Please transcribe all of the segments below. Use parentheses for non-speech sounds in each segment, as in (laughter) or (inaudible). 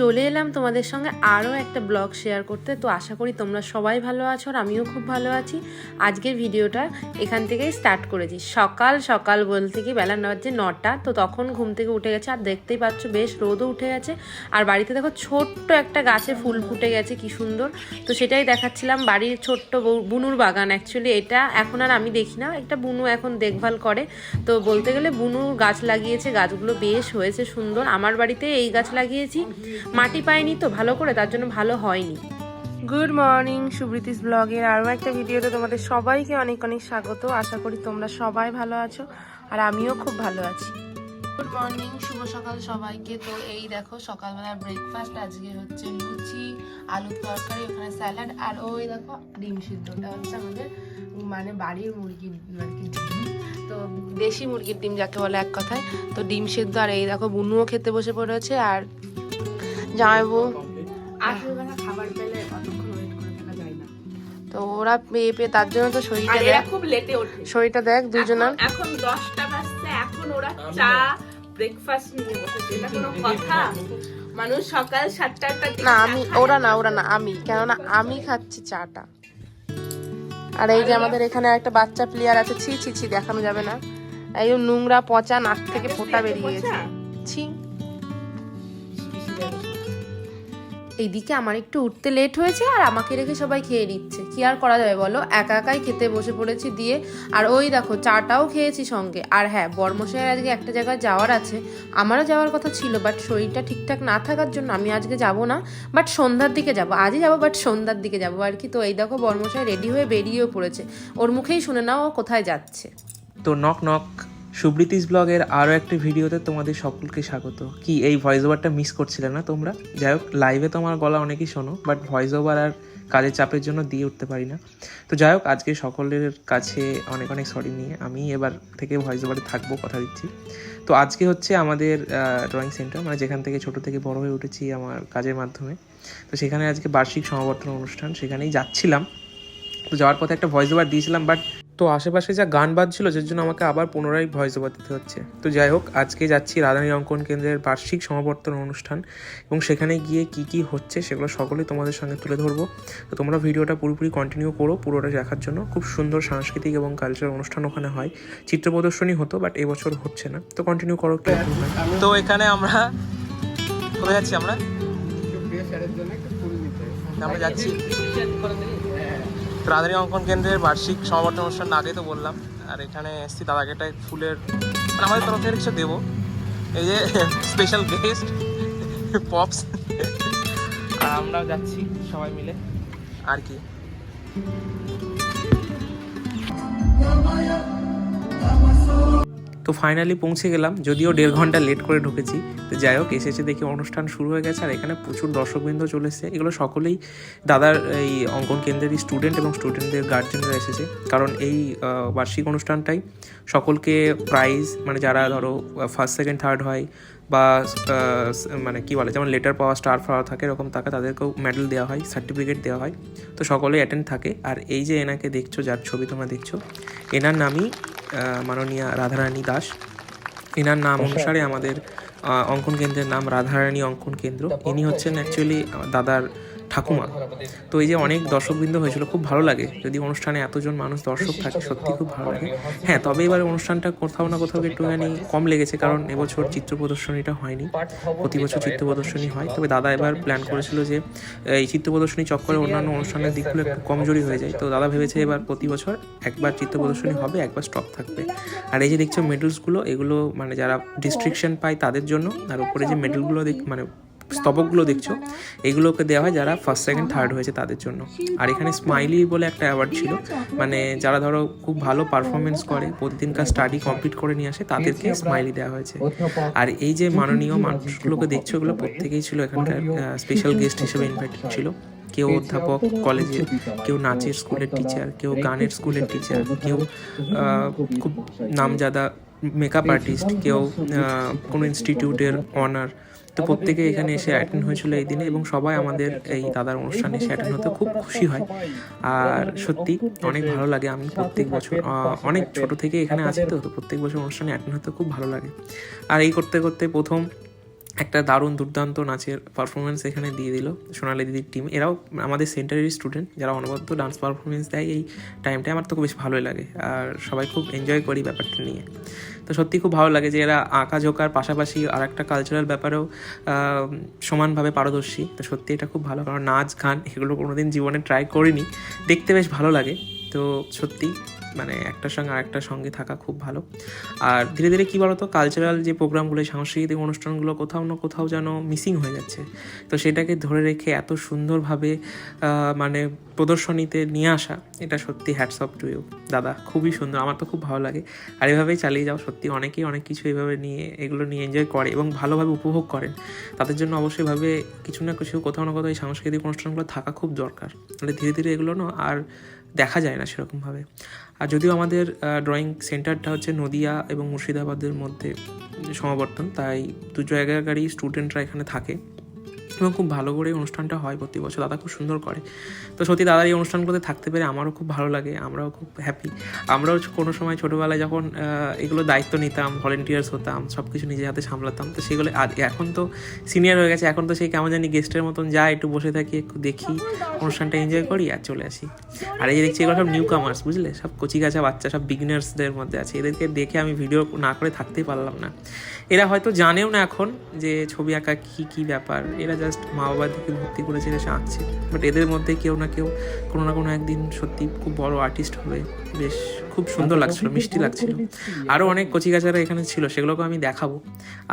চলে এলাম তোমাদের সঙ্গে আরও একটা ব্লগ শেয়ার করতে। তো আশা করি তোমরা সবাই ভালো আছো আর আমিও খুব ভালো আছি। আজকের ভিডিওটা এখান থেকেই স্টার্ট করেছি। সকাল সকাল বলতে কি বেলা বাজছে নটা, তো তখন ঘুম থেকে উঠে গেছে। আর দেখতেই পাচ্ছ বেশ রোদও উঠে গেছে। আর বাড়িতে দেখো ছোট্ট একটা গাছে ফুল ফুটে গেছে, কি সুন্দর। তো সেটাই দেখাচ্ছিলাম বাড়ির ছোট্ট বুনুর বাগান। অ্যাকচুয়ালি এটা এখন আর আমি দেখি না, একটা বুনু এখন দেখভাল করে। তো বলতে গেলে বুনু গাছ লাগিয়েছে, গাছগুলো বেশ হয়েছে সুন্দর। আমার বাড়িতে এই গাছ লাগিয়েছি। মাটি পায়নি তো ভালো করে তার জন্য ভালো হয়নি। গুড মর্নিং সুব্রীতিস ব্লগের আরও একটা ভিডিওতে তোমাদের সবাইকে অনেক অনেক স্বাগত। আশা করি তোমরা সবাই ভালো আছো আর আমিও খুব ভালো আছি। গুড মর্নিং শুভ সকাল সবাইকে। তো এই দেখো সকালবেলা ব্রেকফাস্ট আজকে হচ্ছে লুচি আলুর তরকারি ওখানে স্যালাড আর ওই দেখো ডিম সিদ্ধটা হচ্ছে আমাদের মানে বাড়ির মুরগির আর কি ডিম। তো দেশি মুরগির ডিম যাকে বলে এক কথায়। তো ডিম সিদ্ধ আর এই দেখো বুনুও খেতে বসে পড়েছে আর জামাইবু আসলে খাবার পেলে অতক্ষণ ওয়েট করে থাকা যায় না। তো ওরা পেয়ে পেয়ে তার জন্য তো শরীরটা দেখ। খুব লেটে ওঠে। শরীরটা দেখ দুজনার এখন- দশটা বাজছে এখন ওরা চা ব্রেকফাস্ট নিয়ে বসেছে। এটা কোনো কথা? মানুষ সকাল সাতটা না আমি ওরা না ওরা না আমি। কেননা আমি খাচ্ছি চাটা। আর এই যে আমাদের এখানে একটা বাচ্চা প্লেয়ার আছে ছি ছি ছি দেখানো যাবে না। এই যে নোংরা পচা নাক থেকে ফোঁটা বেরিয়ে গেছে ছি। এইদিকে আমার একটু উঠতে লেট হয়েছে আর আমাকে রেখে সবাই খেয়ে নিচ্ছে। কি আর করা যাবে বলো? একা একাই খেতে বসে পড়েছি দিয়ে। আর ওই দেখো, চাটাও খেয়েছি সঙ্গে। আর হ্যাঁ বর্মশাইয়ের আজকে একটা জায়গায় যাওয়ার আছে। আমারও যাওয়ার কথা ছিল বাট শরীরটা ঠিকঠাক না থাকার জন্য আমি আজকে যাব না। বাট সন্ধ্যার দিকে যাব। আজই যাব বাট সন্ধ্যার দিকে যাব। আর কি তো, এই দেখো বর্মশাই রেডি হয়ে বেরিয়েও পড়েছে। ওর মুখেই শুনে নাও ও কোথায় যাচ্ছে। তো নক নক সুব্রীতিস ব্লগের আরও একটি ভিডিওতে তোমাদের সকলকে স্বাগত। কি, এই ভয়েস ওভারটা মিস করছিলে না তোমরা? যাই হোক লাইভে তোমার গলা অনেকেই শোনো বাট ভয়েস ওভার আর কাজের চাপের জন্য দিয়ে উঠতে পারি না। তো যাই হোক, আজকে সকলের কাছে অনেক অনেক সরি নিয়ে আমি এবার থেকে ভয়েস ওভারে থাকব, কথা দিচ্ছি। তো আজকে হচ্ছে আমাদের ড্রয়িং সেন্টার মানে যেখান থেকে ছোট থেকে বড় হয়ে উঠেছি আমার কাজের মাধ্যমে। তো সেখানে আজকে বার্ষিক সমাবর্তন অনুষ্ঠান, সেখানেই যাচ্ছিলাম। তো যাওয়ার পথে একটা ভয়েস ওভার দিয়েছিলাম বাট তো আশেপাশে যা গান বাজছিল যার জন্য আমাকে আবার পুনরায় ভয়েস ওভার দিতে হচ্ছে। তো যাই হোক আজকে যাচ্ছি রাধানী অঙ্কন কেন্দ্রের বার্ষিক সমাবর্তন অনুষ্ঠান এবং সেখানে গিয়ে কি কি হচ্ছে সেগুলো সকলেই তোমাদের সঙ্গে তুলে ধরবো। তো তোমরা ভিডিওটা পুরোপুরি কন্টিনিউ করো পুরোটা দেখার জন্য। খুব সুন্দর সাংস্কৃতিক এবং কালচারাল অনুষ্ঠান ওখানে হয়। চিত্র প্রদর্শনী হতো বাট এবছর হচ্ছে না। তো কন্টিনিউ করো তো এখানে আমরা কোথায় যাচ্ছি আমরা? আমরা যাচ্ছি। রাধানী অঙ্কন কেন্দ্রের বার্ষিক সমাবর্তন অনুষ্ঠান আগে তো বললাম। আর এখানে এসছি দাদাকে একটা ফুলের মানে আমাদের তরফ থেকে কিছু দেবো। এই যে স্পেশাল গেস্ট পপস আমরাও যাচ্ছি সবাই মিলে। আর কি। তো ফাইনালি পৌঁছে গেলাম, যদিও দেড় ঘণ্টা লেট করে ঢুকেছি। তো যাই হোক এসেছে দেখি অনুষ্ঠান শুরু হয়ে গেছে, আর এখানে প্রচুর দর্শকবৃন্দ চলে এসেছে। এগুলো সকলেই দাদার এই অঙ্কন কেন্দ্রেরই স্টুডেন্ট এবং স্টুডেন্টদের গার্জেনরা এসেছে। কারণ এই বার্ষিক অনুষ্ঠানটাই সকলকে প্রাইজ মানে যারা ধরো ফার্স্ট সেকেন্ড থার্ড হয়, বা মানে কি বলে, যেমন লেটার পাওয়া স্টার পাওয়া থাকে, এরকম থাকে তাদেরকেও মেডেল দেওয়া হয় সার্টিফিকেট দেওয়া হয়। তো সকলেই অ্যাটেন্ড থাকে। আর এই যে এনাকে দেখছ, যার ছবি তোমরা দেখছ, এনার নামই মাননীয়া রাধারানী দাস। এনার নাম অনুসারে আমাদের অঙ্কন কেন্দ্রের নাম রাধারানী অঙ্কন কেন্দ্র। ইনি হচ্ছেন অ্যাকচুয়ালি দাদার ঠাকুমা তো এই যে অনেক দর্শকবৃন্দ হয়েছিল, খুব ভালো লাগে যদি অনুষ্ঠানে এতজন মানুষ দর্শক থাকে সত্যি খুব ভালো লাগে। হ্যাঁ তবে এবার অনুষ্ঠানটা কোথাও না কোথাও একটুখানি কম লেগেছে, কারণ এবছর চিত্র প্রদর্শনীটা হয়নি। প্রতি বছর চিত্র প্রদর্শনী হয়। তবে দাদা এবার প্ল্যান করেছিল যে, এই চিত্র প্রদর্শনী চক্করে অন্যান্য অনুষ্ঠানের দিকগুলো একটু কমজোরি হয়ে যায়। তো দাদা ভেবেছে এবার প্রতি বছর একবার চিত্র প্রদর্শনী হবে, একবার স্টপ থাকবে। আর এই যে দেখছ মেডেলসগুলো এগুলো মানে যারা ডিস্ট্রিকশন পায় তাদের জন্য, আর উপরে যে মেডেলগুলো দেখ মানে স্তবকগুলো দেখছ? এগুলোকে দেওয়া হয় যারা ফার্স্ট সেকেন্ড থার্ড হয়েছে তাদের জন্য। আর এখানে স্মাইলি বলে একটা অ্যাওয়ার্ড ছিল। মানে যারা ধরো খুব ভালো পারফরমেন্স করে, প্রতিদিনকার স্টাডি কমপ্লিট করে নিয়ে আসে, তাদেরকে স্মাইলি দেওয়া হয়েছে। আর এই যে মাননীয় মানুষগুলোকে দেখছ, এগুলো প্রত্যেকেই ছিল এখানকার স্পেশাল গেস্ট হিসেবে ইনভাইটেড ছিল। কেউ অধ্যাপক কলেজের কেউ নাচের স্কুলের টিচার কেউ গানের স্কুলের টিচার কেউ খুব নামজাদা মেকআপ আর্টিস্ট কেউ কোনো ইনস্টিটিউটের অনার তো প্রত্যেকে এখানে এসে অ্যাটেন্ড হয়েছিল এই দিনে এবং সবাই আমাদের এই দাদার অনুষ্ঠানে এসে অ্যাটেন্ড হতে খুব খুশি হয়। আর সত্যি অনেক ভালো লাগে, আমি প্রত্যেক বছর অনেক ছোট থেকে এখানে আছি তো প্রত্যেক বছর অনুষ্ঠানে অ্যাটেন্ড হতে খুব ভালো লাগে। আর এই করতে করতে প্রথম একটা দারুণ দুর্দান্ত নাচের পারফরমেন্স এখানে দিয়ে দিল সোনালি দিদির টিম এরাও আমাদের সেন্টারেরই স্টুডেন্ট যারা অনবদ্য ডান্স পারফরমেন্স দেয় এই টাইমটায় আমার তো খুব বেশ ভালোই লাগে আর সবাই খুব এনজয় করি ব্যাপারটা নিয়ে। তো সত্যি খুব ভালো লাগে যে এরা আঁকা ঝোঁকার পাশাপাশি আর একটা কালচারাল ব্যাপারেও সমানভাবে পারদর্শী। তো সত্যি এটা খুব ভালো, কারণ নাচ, গান এগুলো কোনোদিন জীবনে ট্রাই করিনি। দেখতে বেশ ভালো লাগে। তো সত্যি মানে একটার সঙ্গে আরেকটার সঙ্গে থাকা খুব ভালো। আর ধীরে ধীরে কী বলতো কালচারাল যে প্রোগ্রামগুলো, সাংস্কৃতিক অনুষ্ঠানগুলো কোথাও না কোথাও যেন মিসিং হয়ে যাচ্ছে। তো সেটাকে ধরে রেখে এত সুন্দরভাবে মানে প্রদর্শনীতে নিয়ে আসা, এটা সত্যি হ্যাটস অফ টু ইউ দাদা, খুবই সুন্দর, আমার তো খুব ভালো লাগে। আর এভাবেই চালিয়ে যাও, সত্যি অনেকেই অনেক কিছু এভাবে নিয়ে, এগুলো নিয়ে এনজয় করে এবং ভালোভাবে উপভোগ করেন। তাদের জন্য অবশ্যই ভাবে কিছু না কিছু কোথাও না কোথাও এই সাংস্কৃতিক অনুষ্ঠানগুলো থাকা খুব দরকার। তাহলে ধীরে ধীরে এগুলো না, আর দেখা যায় না সেরকমভাবে। আর যদিও আমাদের ড্রয়িং সেন্টারটা হচ্ছে নদিয়া এবং মুর্শিদাবাদের মধ্যে সমাবর্তন, তাই দু জায়গাকারই স্টুডেন্টরা এখানে থাকে। এবং খুব ভালো করে অনুষ্ঠানটা হয় প্রতি বছর, দাদা খুব সুন্দর করে। তো সত্যি দাদার এই অনুষ্ঠানগুলোতে থাকতে পেরে আমারও খুব ভালো লাগে, আমরাও খুব হ্যাপি আমরাও কোনো সময় ছোটোবেলায় যখন এগুলো দায়িত্ব নিতাম ভলেন্টিয়ার্স হতাম সব কিছু নিজের হাতে সামলাতাম, তো সেগুলো এখন তো সিনিয়র হয়ে গেছে, এখন তো সেই কেমন জানি গেস্টের মতন যাই একটু বসে থাকি, একটু দেখি, অনুষ্ঠানটা এনজয় করি আর চলে আসি। আর এই যে দেখছি এগুলো সব নিউ কামার্স বুঝলে? সব কচি কাঁচা বাচ্চা, সব বিগিনার্সদের মধ্যে আছে, এদেরকে দেখে আমি ভিডিও না করে থাকতেই পারলাম না। এরা হয়তো জানেও না এখন যে ছবি আঁকা কী কী ব্যাপার, এরা জাস্ট মা বাবার দিকে ভর্তি করেছে এসে আঁকছে বাট এদের মধ্যে কেউ না কেউ কোনো না কোনো একদিন সত্যি খুব বড় আর্টিস্ট হবে। বেশ খুব সুন্দর লাগছিল মিষ্টি লাগছিল। আরও অনেক কচিকাচারা এখানে ছিল সেগুলোকে আমি দেখাবো।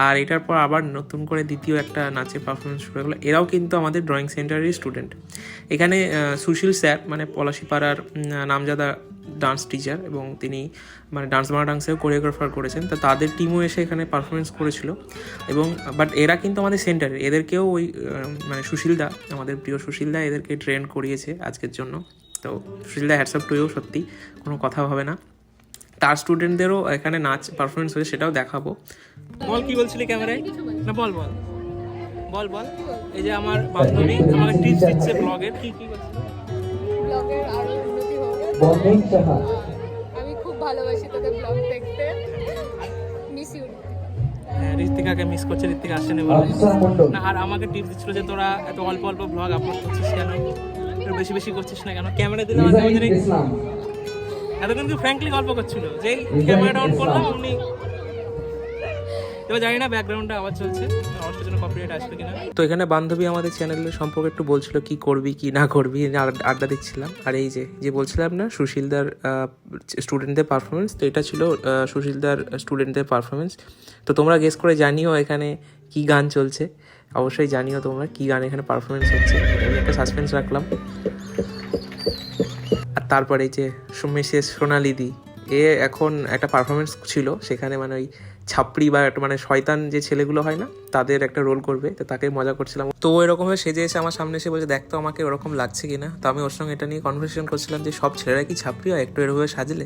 আর এটার পর আবার নতুন করে দ্বিতীয় একটা নাচের পারফরমেন্স শুরু হলো। এরাও কিন্তু আমাদের ড্রয়িং সেন্টারেরই স্টুডেন্ট এখানে সুশীল স্যার মানে পলাশিপাড়ার নামজাদা ডান্স টিচার এবং তিনি মানে ডান্স বাংলা ডান্সেও কোরিওগ্রাফার করেছেন। তো তাদের টিমও এসে এখানে পারফরমেন্স করেছিল। এবং বাট এরা কিন্তু আমাদের সেন্টারে এদেরকেও ওই মানে সুশীলদা আমাদের প্রিয় সুশীলদা এদেরকে ট্রেন করিয়েছে আজকের জন্য। তো সুশীলদা হ্যাটসঅ্যাপ টুয়েও সত্যি কোনো কথা হবে না। তার স্টুডেন্টদেরও এখানে নাচ পারফরমেন্স হয়েছে সেটাও দেখাবো। বল কি বলছিলি ক্যামেরায়? না বল বল। বল বল। এই যে আমার বান্ধবী আমাকে টিপস দিচ্ছে ব্লগের কি কি বলছিলি? ব্লগের আরও বন্ধন সাহা আমি খুব ভালোবাসি তোদের ব্লগ দেখতে। মিস ইউ হ্যাঁ, ঋত্বিকাকে মিস করছে ঋত্বিকা আসেনি বলে। না আর আমাকে টিপস দিচ্ছিল যে তোরা এত অল্প অল্প ব্লগ আপলোড করছিস কেন? একটু বেশি বেশি করছিস না কেন? ক্যামেরা দিলে এতক্ষণ ফ্র্যাঙ্কলি গল্প করছিল? যেই ক্যামেরাটা অন করলাম অমনি এবার জানি না ব্যাকগ্রাউন্ডে আওয়াজ চলছে। আওয়াজটার জন্য কপিরাইট আসবে কিনা। তো এখানে বান্ধবী আমাদের চ্যানেলের সম্পর্কে একটু বলছিল কি করবি, কি না করবি আড- আড্ডা দিচ্ছিলাম। আর এই যে যে বলছিলাম না, সুশীলদার স্টুডেন্টদের পারফরমেন্স তো এটা ছিল সুশীলদার স্টুডেন্টদের পারফরমেন্স তো তোমরা গেস করে জানিও এখানে কি গান চলছে। অবশ্যই জানিও তোমরা কি গান এখানে পারফরমেন্স হচ্ছে। একটা সাসপেন্স রাখলাম। আর তারপরে এই যে, মিসেস সোনালিদি। এ এখন একটা পারফরমেন্স ছিল সেখানে মানে ওই ছাপড়ি বা একটা মানে শয়তান যে ছেলেগুলো হয় না তাদের একটা রোল করবে তো তাকে মজা করছিলাম। তো ও এরকম হয়ে সেজে এসে আমার সামনে এসে বলছে দেখ তো আমাকে ওরকম লাগছে কিনা তো আমি ওর সঙ্গে এটা নিয়ে কনভারসেশন করছিলাম যে সব ছেলেরা কি ছাপড়ি হয়? একটু এরকম সাজলে?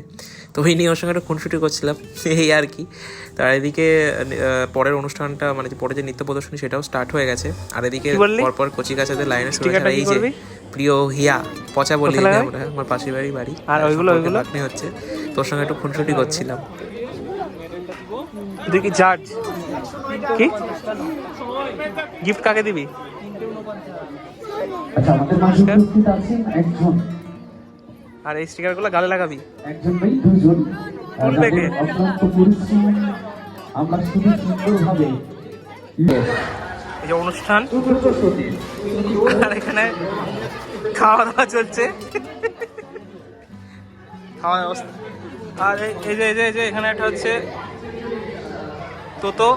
তো ওই নিয়ে ওর সঙ্গে একটা খুনসুটি করছিলাম (laughs) এই আর কি। তার এদিকে পরের অনুষ্ঠানটা মানে পরে যে নৃত্য প্রদর্শনী সেটাও স্টার্ট হয়ে গেছে। আর এদিকে? পরপর কচি কাচাদের লাইনে শুরু এই যে প্রিয় হিয়া পচা বলি আমরা আমার পাশের বাড়ি বাড়ি। আর ওইগুলো, ওইগুলো? হচ্ছে। তোর সঙ্গে একটু খুনসুটি করছিলাম। তুই কি জাজ? কি? গিফট কাকে দিবি? আচ্ছা আমাদের মাঝে উপস্থিত আছেন একজন। আর এই স্টিকারগুলো গালে লাগাবি। পরিশ্রম আমরা খুবই সুন্দরভাবে এই যে অনুষ্ঠান। আর এখানে খাওয়া দাওয়া চলছে। খাওয়া ব্যবস্থা আর এই- যে এই যে এই যে এখানে একটা হচ্ছে তোতো।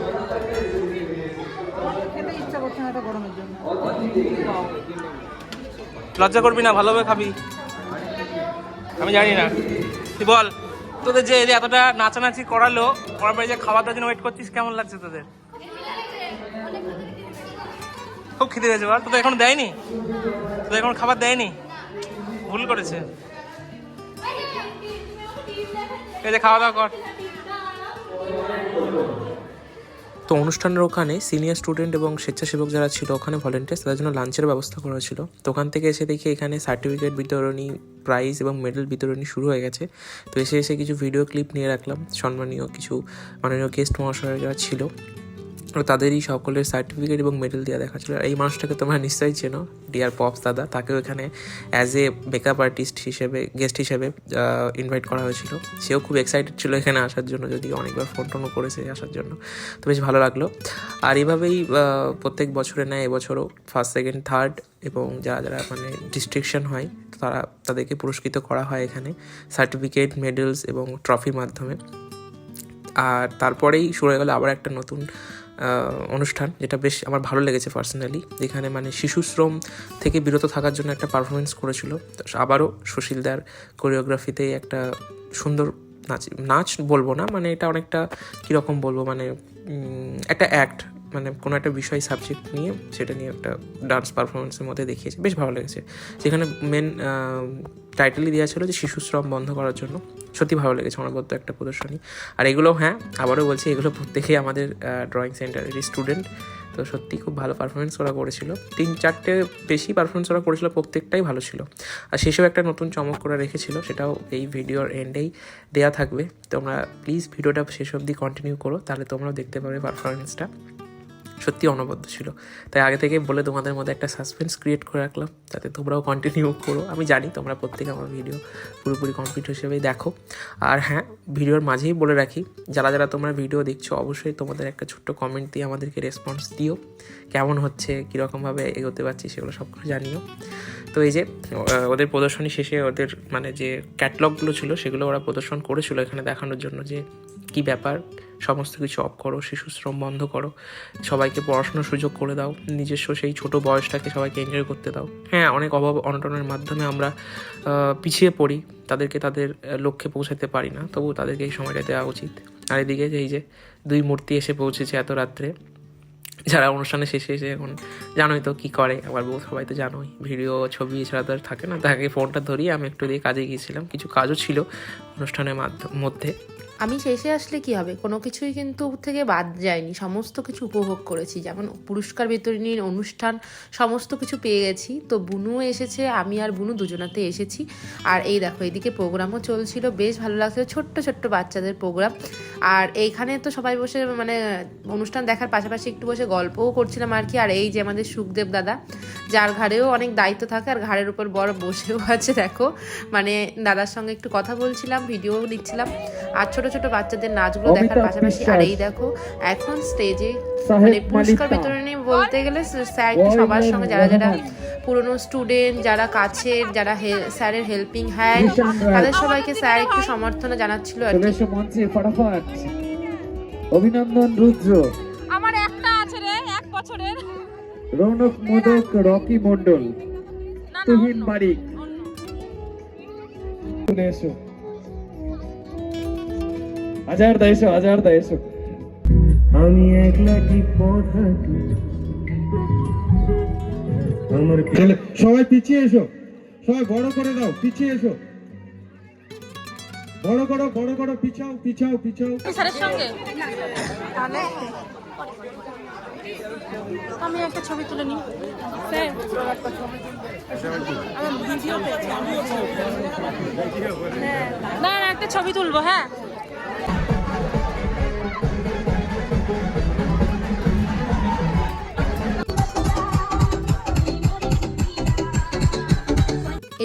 লজ্জা করবি না ভালোভাবে খাবি। আমি জানি না। তুই বল তোদের যে এই যে এতটা নাচানাচি করালো করার পরে যে খাওয়া দাওয়ার জন্য ওয়েট করছিস কেমন লাগছে তোদের? খুব খিদে গেছে বল। তোদের এখন দেয়নি? তোদের এখন খাবার দেয়নি? ভুল করেছে। তো অনুষ্ঠানের ওখানে সিনিয়র স্টুডেন্ট এবং স্বেচ্ছাসেবক যারা ছিল, ওখানে ভলেন্টিয়ার্স তাদের জন্য লাঞ্চের ব্যবস্থা করা ছিল। তো ওখান থেকে এসে দেখি এখানে সার্টিফিকেট বিতরণী প্রাইজ এবং মেডেল বিতরণী শুরু হয়ে গেছে। তো এসে এসে কিছু ভিডিও ক্লিপ নিয়ে রাখলাম। সম্মানীয় কিছু মাননীয় গেস্ট মহাশয় যারা ছিল। তাদেরই সকলের সার্টিফিকেট এবং মেডেল দেওয়া দেখাচ্ছিল এই মানুষটাকে তোমরা নিশ্চয়ই চেনো ডিয়ার পপস দাদা। তাকেও এখানে অ্যাজ এ মেকআপ আর্টিস্ট হিসেবে গেস্ট হিসেবে ইনভাইট করা হয়েছিল। সেও খুব এক্সাইটেড ছিল এখানে আসার জন্য যদি অনেকবার ফোন টোনও করেছে আসার জন্য। তো বেশ ভালো লাগল। আর এভাবেই প্রত্যেক বছরে নেয় এবছরও ফার্স্ট সেকেন্ড থার্ড এবং যারা যারা মানে ডিস্ট্রিকশন হয়, তারা তাদেরকে পুরস্কৃত করা হয় এখানে সার্টিফিকেট মেডেলস এবং ট্রফির মাধ্যমে। আর তারপরেই শুরু হয়ে গেলো আবার একটা নতুন অনুষ্ঠান, যেটা বেশ আমার ভালো লেগেছে পার্সোনালি যেখানে মানে শিশু শ্রম থেকে বিরত থাকার জন্য একটা পারফরমেন্স করেছিল। আবারও সুশীলদার কোরিওগ্রাফিতে একটা সুন্দর নাচ নাচ বলব না মানে এটা অনেকটা কীরকম বলব মানে একটা অ্যাক্ট মানে কোনো একটা বিষয় সাবজেক্ট নিয়ে সেটা নিয়ে একটা ডান্স পারফরমেন্সের মধ্যে দেখিয়েছে। বেশ ভালো লেগেছে। যেখানে মেন টাইটেলই দেওয়া ছিল যে শিশু শ্রম বন্ধ করার জন্য। সত্যি ভালো লেগেছে আমার অনবদ্য একটা প্রদর্শনী। আর এগুলো হ্যাঁ আবারও বলছি, এগুলো প্রত্যেকেই আমাদের ড্রয়িং সেন্টারের স্টুডেন্ট তো সত্যি খুব ভালো পারফরমেন্স ওরা করেছিল। তিন চারটে বেশি পারফরমেন্স ওরা করেছিল, প্রত্যেকটাই ভালো ছিল। আর শেষেও একটা নতুন চমক করে রেখেছিল, সেটাও এই ভিডিওর এন্ডেই দেয়া থাকবে। তোমরা প্লিজ ভিডিওটা শেষ অবধি কন্টিনিউ করো, তাহলে তোমরাও দেখতে পাবে পারফরমেন্সটা সত্যি অনবদ্য ছিল। তাই আগে থেকে বলে তোমাদের মধ্যে একটা সাসপেন্স ক্রিয়েট করে রাখলাম, যাতে তোমরাও কন্টিনিউ করো। আমি জানি তোমরা প্রত্যেকে আমার ভিডিও পুরোপুরি কমপ্লিট হিসেবেই দেখো। আর হ্যাঁ ভিডিওর মাঝেই বলে রাখি, যারা যারা তোমরা ভিডিও দেখছ, অবশ্যই তোমাদের একটা ছোট্ট কমেন্ট দিয়ে আমাদেরকে রেসপন্স দিও। কেমন হচ্ছে, কীরকমভাবে এগোতে পারছি সেগুলো সব কিছু জানিও। তো এই যে ওদের প্রদর্শনী শেষে ওদের মানে যে ক্যাটলগগুলো ছিল, সেগুলো ওরা প্রদর্শন করেছিল এখানে দেখানোর জন্য যে কি ব্যাপার? সমস্ত কিছু অফ করো, শিশুশ্রম বন্ধ করো। সবাইকে পড়াশোনার সুযোগ করে দাও। নিজস্ব সেই ছোট বয়সটাকে সবাইকে এনজয় করতে দাও। হ্যাঁ অনেক অভাব অনটনের মাধ্যমে আমরা পিছিয়ে পড়ি। তাদেরকে তাদের লক্ষ্যে পৌঁছাতে পারি না। তবু তাদেরকে এই সময়টা দেওয়া উচিত। আর এদিকে এই যে দুই মূর্তি এসে পৌঁছেছে এত রাত্রে, যারা অনুষ্ঠানে শেষে এসে এখন জানোই তো কী করে। আমার বউ সবাই তো জানোই। ভিডিও, ছবি এছাড়া তো আর থাকে না। তাকে ফোনটা ধরিয়ে আমি একটু দিয়ে কাজে গিয়েছিলাম। কিছু কাজও ছিল অনুষ্ঠানের মাধ্যম, মধ্যে। আমি শেষে আসলে কি হবে? কোনো কিছুই কিন্তু থেকে বাদ যায়নি। সমস্ত কিছু উপভোগ করেছি। যেমন পুরস্কার বিতরণীর অনুষ্ঠান সমস্ত কিছু পেয়ে গেছি। তো বুনুও এসেছে, আমি আর বুনু দুজনাতে এসেছি। আর এই দেখো, এদিকে প্রোগ্রামও চলছিল। বেশ ভালো লাগছিল। ছোট্ট ছোট্ট বাচ্চাদের প্রোগ্রাম। আর এইখানে তো সবাই বসে মানে অনুষ্ঠান দেখার পাশাপাশি একটু বসে গল্পও করছিলাম আর কি। আর এই যে আমাদের সুখদেব দাদা, যার ঘাড়েও অনেক দায়িত্ব থাকে আর ঘাড়ের উপর বড় বসেও আছে, দেখো। মানে দাদার সঙ্গে একটু কথা বলছিলাম, ভিডিও নিচ্ছিলাম। আর ছোট ছোট ছোট বাচ্চাদের নাচগুলো দেখার পাশাপাশি আর এই দেখো এখন স্টেজে মানে পুরস্কার বিতরণী বলতে গেলে স্যার সবার সঙ্গে যারা যারা পুরনো স্টুডেন্ট যারা কাছের যারা হে- স্যারের হেল্পিং হ্যান্ড তাদের সবাইকে স্যার একটু সমর্থনা জানাচ্ছিল আর কি। অভিনন্দন রুদ্র। আমার একটা আছে রে এক বছরের। রৌনক মোদক রকি মন্ডল তুহিন বারিক চলে এসো। হাজার দা এসো হাজার দা এসো। আমি একলা কি পথ আমার সবাই পিছিয়ে এসো। সবাই বড় করে দাও পিছিয়ে এসো। বড় করো বড় করো পিছাও পিছাও পিছাও। স্যারের সঙ্গে? আমি একটা ছবি তুলে নিই। না না একটা ছবি তুলবো হ্যাঁ।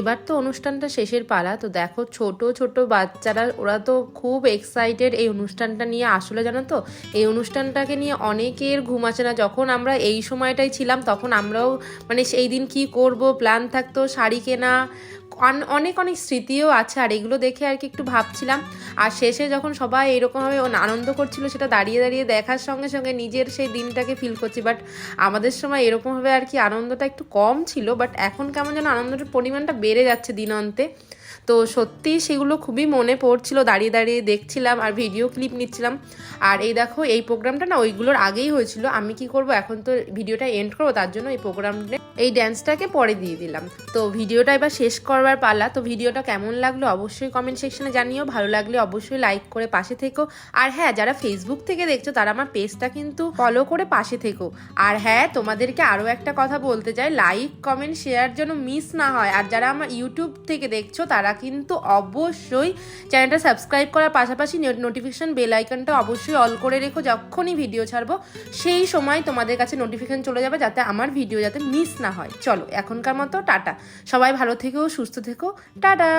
এবার তো অনুষ্ঠানটা শেষের পালা, তো দেখো ছোট ছোট বাচ্চারা, ওরা তো খুব এক্সাইটেড এই অনুষ্ঠানটা নিয়ে আসলে জানো তো? এই অনুষ্ঠানটাকে নিয়ে অনেকের ঘুম আসে না। যখন আমরা এই সময়টাই ছিলাম, তখন আমরাও মানে সেই দিন কি করব প্ল্যান থাকতো, শাড়ি কেনা অনেক অনেক স্মৃতিও আছে, আর এগুলো দেখে আর কি একটু ভাবছিলাম। আর শেষে যখন সবাই এরকমভাবে আনন্দ করছিল, সেটা দাঁড়িয়ে দাঁড়িয়ে দেখার সঙ্গে সঙ্গে নিজের সেই দিনটাকে ফিল করছি। বাট আমাদের সময় এরকমভাবে আর কি আনন্দটা একটু কম ছিল বাট এখন কেমন যেন আনন্দটার পরিমাণটা বেড়ে যাচ্ছে দিন অন্তে। তো সত্যি সেগুলো খুবই মনে পড়ছিল, দাঁড়িয়ে দাঁড়িয়ে দেখছিলাম আর ভিডিও ক্লিপ নিচ্ছিলাম। আর এই দেখো, এই প্রোগ্রামটা না ওইগুলোর আগেই হয়েছিল। আমি কি করব, এখন তো ভিডিওটা এন্ড করব, তার জন্য এই প্রোগ্রামটা এই ড্যান্সটাকে পরে দিয়ে দিলাম। তো ভিডিওটা এবার শেষ করবার পালা। তো ভিডিওটা কেমন লাগল অবশ্যই কমেন্ট সেকশনে জানিও। ভালো লাগলে অবশ্যই লাইক করে পাশে থেকো। আর হ্যাঁ যারা ফেসবুক থেকে দেখছ, তারা আমার পেজটা কিন্তু ফলো করে পাশে থেকো। আর হ্যাঁ তোমাদেরকে আরও একটা কথা বলতে চাই। লাইক কমেন্ট শেয়ার যেন মিস না হয়। আর যারা আমার ইউটিউব থেকে দেখছ, তারা কিন্তু অবশ্যই চ্যানেলটা সাবস্ক্রাইব করার পাশাপাশি নোটিফিকেশন বেল আইকনটা অবশ্যই অল করে রেখো। যখনই ভিডিও ছাড়বো, সেই সময় তোমাদের কাছে নোটিফিকেশন চলে যাবে যাতে আমার ভিডিও যাতে মিস না হয়। চলো, এখনকার মতো টাটা। সবাই ভালো থেকো, সুস্থ থেকো। টাটা!